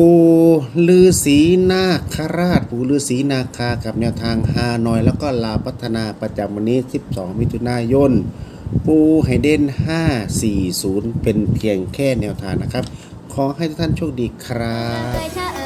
ปูลือศีนาคราช ปูลือศีนาคากับแนวทางฮานอย แล้วก็ลาพัฒนาประจำวันนี้ 12 มิถุนายน ปูไฮเดน540 เป็นเพียงแค่แนวทางนะครับ ขอให้ทุกท่านโชคดีครับ